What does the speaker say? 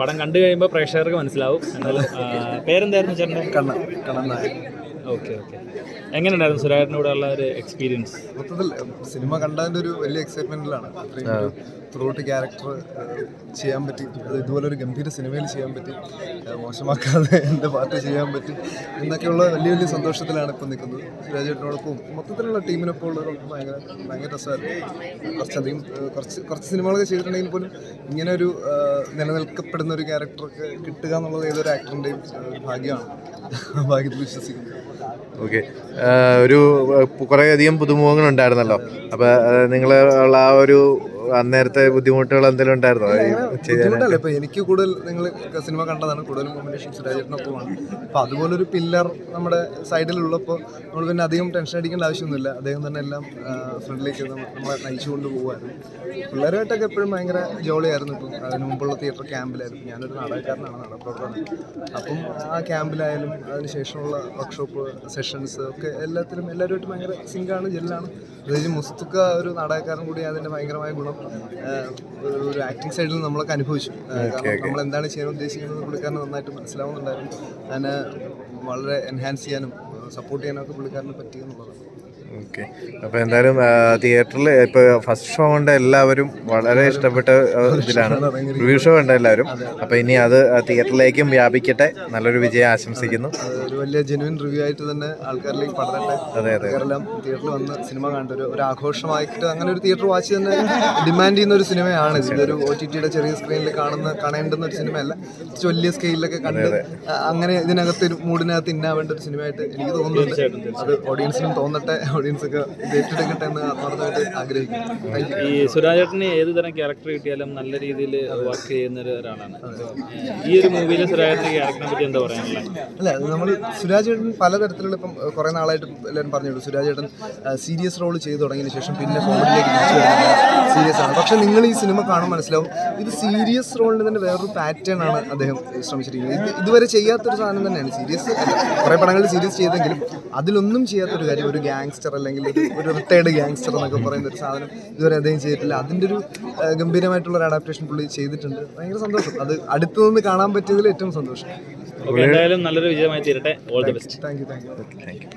പടം കണ്ടു കഴിയുമ്പോൾ പ്രേക്ഷകർക്ക് മനസ്സിലാവും. എന്നാലും പേരെന്തായിരുന്നു ചേട്ടന്റെ? കണ്ണ കണ്ണൻ നായർ. Okay okay. എങ്ങനെയുണ്ടായിരുന്നു സുരാജിനോട് ഉള്ള ഒരു എക്സ്പീരിയൻസ് മൊത്തത്തിൽ സിനിമ കണ്ടതിന്റെ ഒരു വലിയ എക്സൈറ്റ്മെന്റിലാണ് ത്രൂട്ട് ക്യാരക്ടർ ചെയ്യാൻ പറ്റി. അത് ഇതുപോലെ ഒരു ഗംഭീര സിനിമയിൽ ചെയ്യാൻ പറ്റി. മോശമാക്കാതെ എന്റെ പാട്ട് ചെയ്യാൻ പറ്റി. എന്നൊക്കെയുള്ള വലിയ വലിയ സന്തോഷത്തിലാണ് ഇപ്പം നിൽക്കുന്നത് സുരാജേട്ടനോടൊപ്പം. മൊത്തത്തിലുള്ള ടീമിനൊപ്പം ഉള്ള ഭയങ്കര ഭയങ്കര രസമായിരുന്നു. കുറച്ചധികം കുറച്ച് കുറച്ച് സിനിമകളൊക്കെ ചെയ്തിട്ടുണ്ടെങ്കിൽ പോലും ഇങ്ങനെ ഒരു നിലനിൽക്കപ്പെടുന്ന ഒരു ക്യാരക്ടറൊക്കെ കിട്ടുക എന്നുള്ളത് ഏതൊരു ആക്ടറിന്റെയും ഭാഗ്യമാണ്. ഓക്കെ. ഒരു കുറേയധികം പുതുമുഖങ്ങളുണ്ടായിരുന്നല്ലോ. അപ്പോൾ നിങ്ങൾ ഉള്ള ആ ഒരു അന്നേരത്തെ ബുദ്ധിമുട്ടുകൾ എന്തെങ്കിലും ഉണ്ടായിരുന്നോ? ഇപ്പൊ എനിക്ക് കൂടുതൽ നിങ്ങൾ സിനിമ കണ്ടതാണ്. കൂടുതലും കോമ്പിനേഷൻ സുരാജേട്ടനൊപ്പമാണ് അപ്പൊ അതുപോലൊരു പില്ലർ നമ്മുടെ സൈഡിലുള്ളപ്പോൾ നമ്മൾ പിന്നെ അധികം ടെൻഷൻ അടിക്കേണ്ട ആവശ്യമൊന്നുമില്ല. അദ്ദേഹം തന്നെ എല്ലാം ഫ്രണ്ടിലേക്ക് നമ്മളെ നയിച്ചു കൊണ്ട് പോകുമായിരുന്നു പിള്ളേരുമായിട്ടൊക്കെ എപ്പോഴും ഭയങ്കര ജോളിയായിരുന്നു ഇപ്പം. അതിന് മുമ്പുള്ള തിയേറ്റർ ക്യാമ്പിലായിരുന്നു ഞാനൊരു നാടകക്കാരനാണ് നാടകപ്രവർത്തനം അപ്പം ആ ക്യാമ്പിലായാലും അതിന് ശേഷമുള്ള വർക്ക്ഷോപ്പ് സെഷൻസ് ഒക്കെ എല്ലാത്തിലും എല്ലാവരുമായിട്ട് ഭയങ്കര സിങ്കാണ് ജെല്ലാണ് പ്രത്യേകിച്ച് മുസ്തുക്ക ഒരു നാടകക്കാരൻ കൂടി അതിന്റെ ഭയങ്കരമായ ഗുണം ഒരു ആക്ടിങ് സൈഡിൽ നമ്മളൊക്കെ അനുഭവിച്ചു. കാരണം നമ്മൾ എന്താണ് ചെയ്യാൻ ഉദ്ദേശിക്കുന്നത് പുള്ളിക്കാരന് നന്നായിട്ട് മനസ്സിലാവുന്നുണ്ടായിരുന്നു. അതിനെ വളരെ എൻഹാൻസ് ചെയ്യാനും സപ്പോർട്ട് ചെയ്യാനൊക്കെ പുള്ളിക്കാരന് പറ്റി എന്നുള്ളതാണ്. ഓക്കെ. അപ്പോൾ എന്തായാലും തിയേറ്ററിൽ ഇപ്പോൾ ഫസ്റ്റ് ഷോ കൊണ്ട് എല്ലാവരും വളരെ ഇഷ്ടപ്പെട്ട ഇതിലാണ്. റിവ്യൂ ഷോ ഉണ്ട് എല്ലാവരും. അപ്പോൾ ഇനി അത് തിയേറ്ററിലേക്കും വ്യാപിക്കട്ടെ. നല്ലൊരു വിജയം ആശംസിക്കുന്നു. വലിയ ജെനുവിൻ റിവ്യൂ ആയിട്ട് തന്നെ ആൾക്കാരിലേക്ക് പടരട്ടെ. അതെ അതെ. എല്ലാം തിയേറ്ററിൽ വന്ന് സിനിമ കണ്ട ഒരു ആഘോഷമായിട്ട് അങ്ങനെ ഒരു തിയേറ്റർ വാച്ച് തന്നെ ഡിമാൻഡ് ചെയ്യുന്ന ഒരു സിനിമയാണ്. ഇത് ഇതൊരു ഒ ടി ടിയുടെ ചെറിയ സ്ക്രീനിൽ കാണുന്ന കാണേണ്ടുന്ന ഒരു സിനിമയല്ല. വലിയ സ്കെയിലൊക്കെ കണ്ട് അങ്ങനെ ഇതിനകത്ത് ഒരു മൂടിനകത്ത് ഇന്നാവേണ്ട ഒരു സിനിമയായിട്ട് എനിക്ക് തോന്നുന്നുണ്ട്. അത് ഓഡിയൻസിനും തോന്നട്ടെ ഓഡിയൻസ് ഒക്കെ ഏറ്റെടുക്കട്ടെ എന്ന് ആത്മാർത്ഥമായിട്ട് ആഗ്രഹിക്കുന്നു. ഈ സുരാജേട്ടന് ഏത് തരം ക്യാരക്ടർ കിട്ടിയാലും നല്ല രീതിയിൽ വർക്ക് ചെയ്യുന്ന ഒരാളാണ്. ഈ ഒരു മൂവിയിലെ സുരാജേട്ടന്റെ ക്യാരക്ടറിനെ പറ്റി എന്താ പറയാനുള്ളത്? അല്ല നമ്മൾ സുരാജേട്ടൻ പലതരത്തിലുള്ള ഇപ്പം കുറെ നാളായിട്ട് എല്ലാവരും പറഞ്ഞു സുരാജേട്ടൻ സീരിയസ് റോൾ ചെയ്തു തുടങ്ങിയതിന് ശേഷം പിന്നെ കോമഡിയിലേക്ക് തിരിച്ചു സീരിയസ് ആണ്. പക്ഷെ നിങ്ങൾ ഈ സിനിമ കാണുമ്പോൾ മനസ്സിലാവും ഇത് സീരിയസ് റോളിന് തന്നെ വേറൊരു പാറ്റേൺ ആണ് അദ്ദേഹം ശ്രമിച്ചിരിക്കുന്നത്. ഇത് ഇതുവരെ ചെയ്യാത്തൊരു സാധനം തന്നെയാണ്. സീരിയസ് കുറെ പടങ്ങളിൽ സീരിയസ് ചെയ്തെങ്കിലും അതിലൊന്നും ചെയ്യാത്തൊരു കാര്യം ഒരു ഗാങ്സ്റ്റർ അല്ലെങ്കിൽ ഒരു ഒരു റിട്ടയർഡ് ഗ്യാങ്സ്റ്റർ എന്നൊക്കെ പറയുന്ന ഒരു സാധനം ഇതുവരെ അദ്ദേഹം ചെയ്തിട്ടില്ല. അതിന്റെ ഒരു ഗംഭീരമായിട്ടുള്ള ഒരു അഡാപ്റ്റേഷൻ പുള്ളി ചെയ്തിട്ടുണ്ട്. ഭയങ്കര സന്തോഷം. അത് അടുത്തു നിന്ന് കാണാൻ പറ്റിയതിൽ ഏറ്റവും സന്തോഷം. എന്തായാലും നല്ലൊരു വിജയമായി തീരട്ടെ. All the best thank you thank you thank you